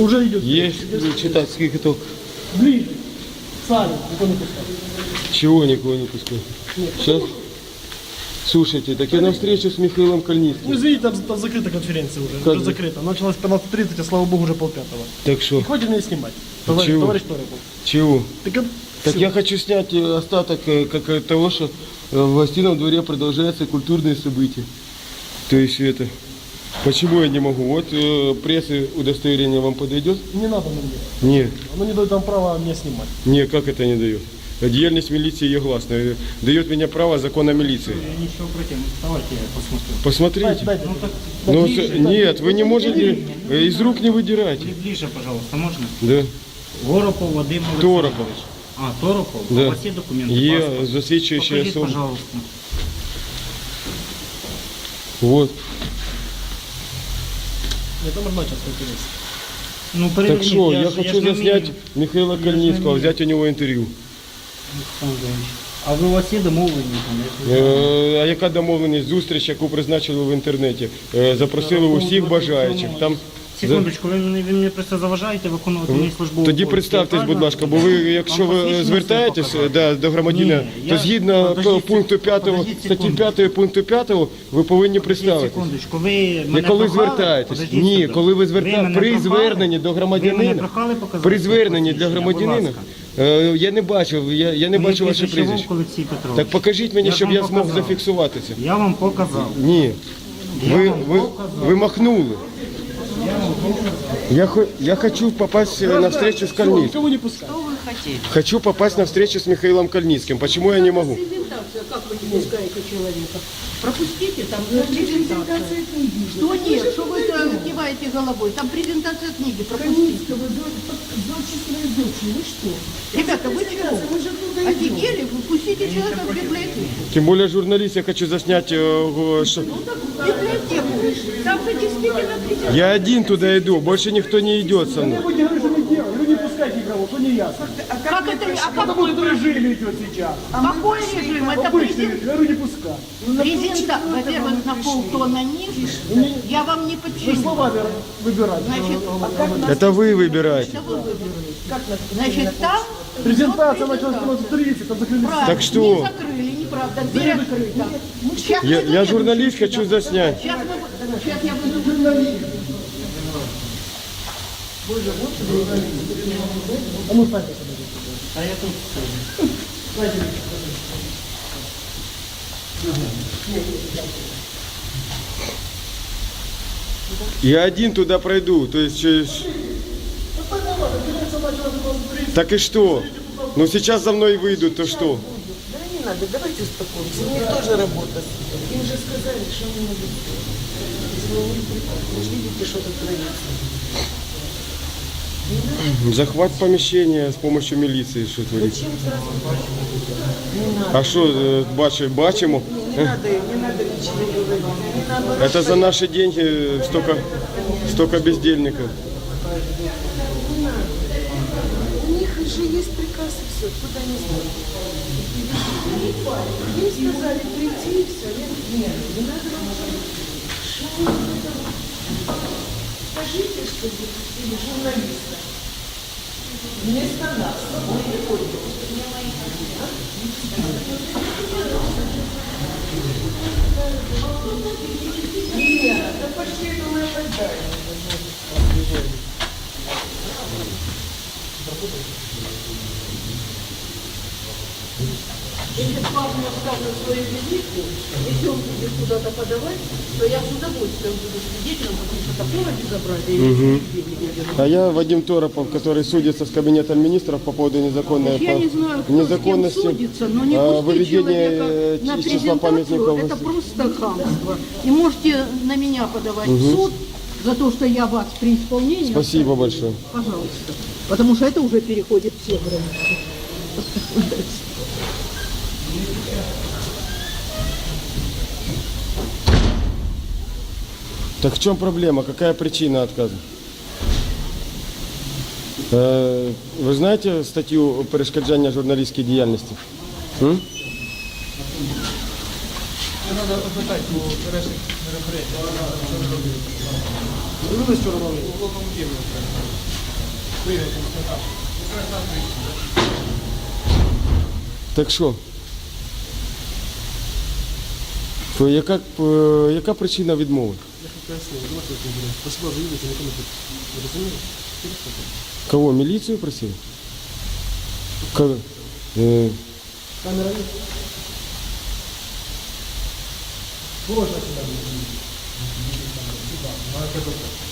Уже идет. Есть читать сколько то Ближе. Сами, никого не пускай. чего никого не пускай. Сейчас. Слушайте, так я на встречу с Михаилом Ну, Кальницким. извините, там, там закрыта конференция уже. Как уже же? закрыта. Началась в 15.30, а слава богу, уже полпятого. Так что, хватит меня снимать. Товарищ, чего? товарищ Ториков. чего? Так, а- Так я хочу снять э, остаток э, как того, что э, в гостином дворе продолжаются культурные события. То есть это... Почему я не могу? Вот э, прессы удостоверение вам подойдет? Не надо мне. Нет. Оно не дает нам права меня снимать. Не, как это не дает? Діяльність міліції є гласною. Дает мне право закон о милиции. Ничего против. Давайте я посмотрю. Посмотрите. Дайте. Ну так Ну, ближе, с- нет, вы не можете, э, из рук не выдирайте. бли- ближе, пожалуйста, можно? Да. Горопов Вадим Торопов. Олександрович. А, Торопов? Да. У вас є документи? Є паспорт? засвідчуюча Покажіть, особа. пожалуйста. Вот. Можно сейчас конференция. Ну, Так переверніть, что, я ж- хочу ж не заснять вмію. Михаила Я Кальницкого, знаю. взять у него интервью. Олександрович. А ви у вас є домовлення там? Ж не. Е, А яка домовленість? Зустріч, яку призначили в інтернеті. Е, Запросили усіх бажаючих. Там Секундочку, ви мені, ви мені просто заважаєте виконувати мій службовий Тоді обов'язки. представтесь, будь ласка, бо ви, якщо Вам ви посвідчення звертаєтесь да, до громадянина, Ні, то згідно подождіть пункту 5, подождіть статті секунду. 5 пункту 5, ви повинні представитись. Секундочку, ви мене Не коли прохали? звертаєтесь. Подождіть Ні, секунду. коли ви мене при прохали? зверненні до Ви мене громадянина. прохали показати При зверненні для посвідчення? Будь громадянина. ласка. е, Я не бачив, я, я не Моє бачив ваше прізвище прізвище. Вовк Олексій Петрович. Так покажіть мені, Я ж щоб вам я змог показав. зафіксувати це. Я вам показав. Ні. Ви, вам ви, показав. ви махнули. Я, я хочу попасть э, на встречу с Кальницким. Никого не пускай. Хочу попасть на встречу с Михаилом Кальницким. Почему я не могу? Презентация, как вы не пускаете человека? Пропустите там на презентацию. Что нет? Что вы э, киваете головой? Там презентация книги, пропустите. Ребята, вы чего? Офигели? Вы пустите человека в библиотеку. Тем более журналист, я хочу заснять... э, го- ш- В библиотеку. Там же действительно презентация. Я один туда иду, больше никто не идет со мной. Вы что не пускайте никого, то не ясно. Как это? А Потому какой, что режим идет сейчас. какой режим? Это Обычный презент- режим. Говорю, не пускай. презентация. Во-первых, на полтона ниже. Я вам не Вы подчиню. слова выбирать. Значит, Это вы выбираете. это вы выберете. Значит, там Презентация идет началась в 15.30, там закрыли. Правильно, Так что? Не закрыли, неправда, дверь открыта. Сейчас Я, я журналист, хочу заснять. Сейчас, мы, сейчас я выйду. А ну, станьте. А я тут. Я один туда пройду. То есть... через- Так и что? Ну сейчас за мной выйдут, то что? Да не надо, давайте успокоимся. У них тоже работа. Им же сказали, что они могут сделать. Вы видите, что тут творится. Захват помещения с помощью милиции, что творится. А що е, бачи, бачимо? Не надо, не надо. Не надо. Это за наши деньги столько, столько бездельников. У них же есть приказ и все. Куда не знают. Им сказали прийти и все. Нет, не надо вам Что вы это? Скажите, что вы или журналиста. Вместо нас. Мы не ходим. Нет, да пошли, думаю, опоздали. Если парню скажет свою визитку, если он будет куда-то подавать, то я с удовольствием буду свидетелем, потому что такого безобразия видела. А я Вадим Торопов, который судится с кабинетом министров по поводу незаконной Я не знаю, кто с кем незаконности судится, но не а, выведения на числа памятников. это просто хамство. И можете на меня подавать в суд за то, что я вас при исполнении... Спасибо большое. Пожалуйста. Потому что это уже переходит все границы. Так в чем проблема? Какая причина отказа? Е, Ви знаєте статтю перешкоджання журналістській діяльності? М? Надо отдыхать по хороших мероприятиям. Вы что робили? Так що? То яка е, яка причина відмови? Я хоть пояснил, давайте это. Спасибо за видите, никому тут. Кого? Міліцію просив? Е. Камера нет? Можно сюда не Надо.